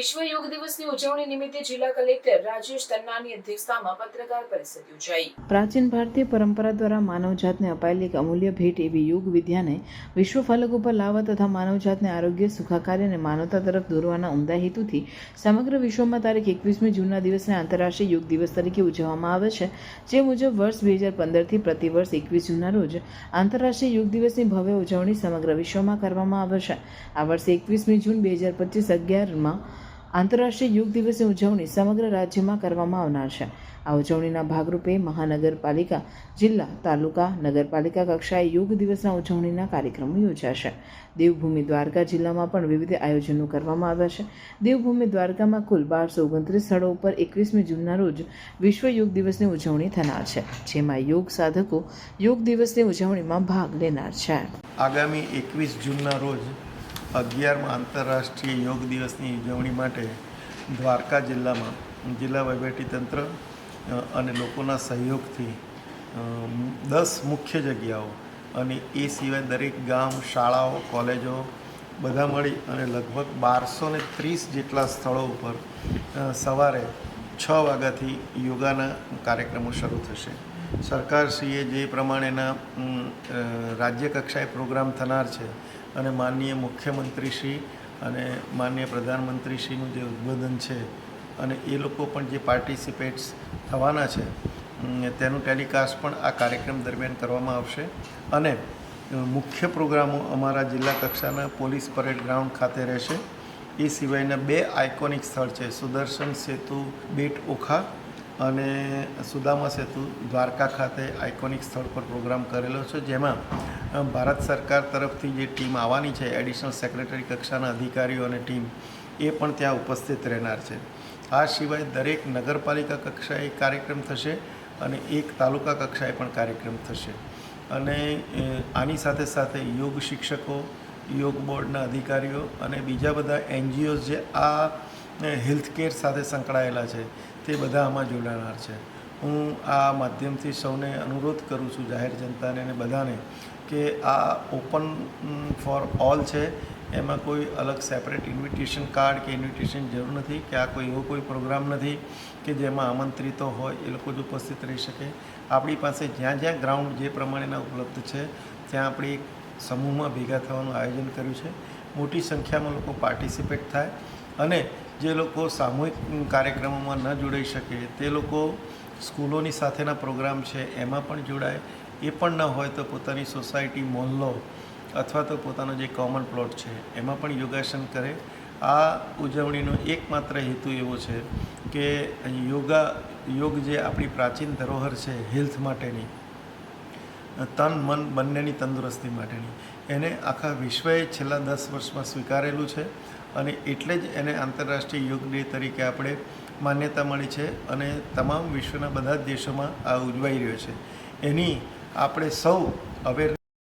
વિશ્વ યોગ દિવસની ઉજવણી નિમિત્તે જિલ્લા કલેક્ટર રાજેશ તન્નાની અધ્યક્ષતામાં પત્રકાર પરિષદ યોજાઈ. પ્રાચીન ભારતીય પરંપરા દ્વારા માનવજાતને અપાયેલી એક અમૂલ્ય ભેટ એવી યોગ વિદ્યાને વિશ્વ ફલક ઉપર લાવવા તથા માનવજાતને આરોગ્ય, સુખાકારી અને માનવતા તરફ દોરવાના ઉમદા હેતુથી સમગ્ર વિશ્વમાં તારીખ એકવીસમી જૂનના દિવસને આંતરરાષ્ટ્રીય યોગ દિવસ તરીકે ઉજવવામાં આવે છે. જે મુજબ વર્ષ બે હજાર પંદરથી પ્રતિવર્ષ એકવીસ જૂનના રોજ આંતરરાષ્ટ્રીય યોગ દિવસની ભવ્ય ઉજવણી સમગ્ર વિશ્વમાં કરવામાં આવે છે. આ વર્ષે એકવીસમી જૂન બે હજાર પચીસ અગિયારમાં આંતરરાષ્ટ્રીય યોગ દિવસની ઉજવણી સમગ્ર રાજ્યમાં કરવામાં આવનાર છે. આ ઉજવણીના ભાગરૂપે મહાનગરપાલિકા, જિલ્લા, તાલુકા, નગરપાલિકા કક્ષાએ યોગ દિવસના ઉજવણીના કાર્યક્રમો યોજાશે. દેવભૂમિ દ્વારકા જિલ્લામાં પણ વિવિધ આયોજનો કરવામાં આવ્યા છે. દેવભૂમિ દ્વારકામાં કુલ બારસો ઓગણત્રીસ સ્થળો ઉપર એકવીસમી જૂનના રોજ વિશ્વ યોગ દિવસની ઉજવણી થનાર છે, જેમાં યોગ સાધકો યોગ દિવસની ઉજવણીમાં ભાગ લેનાર છે. આગામી એકવીસ જૂનના રોજ અગિયારમાં આંતરરાષ્ટ્રીય યોગ દિવસની ઉજવણી માટે દ્વારકા જિલ્લામાં જિલ્લા વહીવટીતંત્ર અને લોકોના સહયોગથી દસ મુખ્ય જગ્યાઓ અને એ સિવાય દરેક ગામ, શાળાઓ, કોલેજો બધા મળી અને લગભગ બારસો ને ત્રીસ જેટલા સ્થળો ઉપર સવારે છ વાગ્યાથી યોગાના કાર્યક્રમો શરૂ થશે. સરકારશ્રીએ જે પ્રમાણેના રાજ્યકક્ષાએ રાજ્ય કક્ષાએ પ્રોગ્રામ થનાર છે અને માનનીય મુખ્યમંત્રીશ્રી અને માનનીય પ્રધાનમંત્રીશ્રીનું જે ઉદ્બોધન છે અને એ લોકો પણ જે પાર્ટિસિપેટ્સ થવાના છે તેનું ટેલિકાસ્ટ પણ આ કાર્યક્રમ દરમિયાન કરવામાં આવશે. અને મુખ્ય પ્રોગ્રામો અમારા જિલ્લા કક્ષાના પોલીસ પરેડ ગ્રાઉન્ડ ખાતે રહેશે. એ સિવાયના બે આઇકોનિક સ્થળ છે, સુદર્શન સેતુ બેટ ઓખા અને સુદામા સેતુ દ્વારકા ખાતે આઇકોનિક સ્થળ પર પ્રોગ્રામ કરેલો છે. જેમાં ભારત સરકાર તરફથી જે ટીમ આવવાની છે એડિશનલ સેક્રેટરી કક્ષાના અધિકારીઓ અને ટીમ એ પણ ત્યાં ઉપસ્થિત રહેનાર છે. આ સિવાય દરેક નગરપાલિકા કક્ષાએ કાર્યક્રમ થશે અને એક તાલુકા કક્ષાએ પણ કાર્યક્રમ થશે. અને આની સાથે સાથે યોગ શિક્ષકો, યોગ બોર્ડના અધિકારીઓ અને બીજા બધા એનજીઓઝ જે આ હેલ્થ કેર સાથે સંકળાયેલા છે, તે બધા આમાં જોડાનાર છે. હું આ માધ્યમથી સૌને અનુરોધ કરું છું જાહેર જનતાને અને બધાને કે આ ઓપન ફોર ઓલ છે. એમાં કોઈ અલગ સેપરેટ ઇન્વિટેશન કાર્ડ કે ઇન્વિટેશન જરૂર નથી, કે આ કોઈ એવો કોઈ પ્રોગ્રામ નથી કે જેમાં આમંત્રિતો હોય, એ લોકો જ ઉપસ્થિત રહી શકે. આપણી પાસે જ્યાં જ્યાં ગ્રાઉન્ડ જે પ્રમાણેના ઉપલબ્ધ છે, ત્યાં આપણે સમૂહમાં ભેગા થવાનું આયોજન કર્યું છે. મોટી સંખ્યામાં લોકો પાર્ટિસિપેટ થાય અને જે લોકો સામૂહિક કાર્યક્રમોમાં ન જોડાઈ શકે, તે લોકો સ્કૂલોની સાથેના પ્રોગ્રામ છે, એમાં પણ જોડાય. એ પણ ન હોય તો પોતાની સોસાયટી મોહલ્લો અથવા તો પોતાનો જે કોમન પ્લોટ છે, એમાં પણ યોગાસન કરે. આ ઉજવણીનો એકમાત્ર હેતુ એવો છે કે યોગા, યોગ જે આપણી પ્રાચીન ધરોહર છે, હેલ્થ માટેની તન, મન બંનેની તંદુરસ્તી માટેની. એને આખા વિશ્વએ છેલ્લા દસ વર્ષમાં સ્વીકારેલું છે અને એટલે જ એને આંતરરાષ્ટ્રીય યોગ ડે તરીકે આપણે માન્યતા મળી છે અને તમામ વિશ્વના બધા જ દેશોમાં આ ઉજવાઈ રહ્યો છે. એની આપણે સૌ અવેર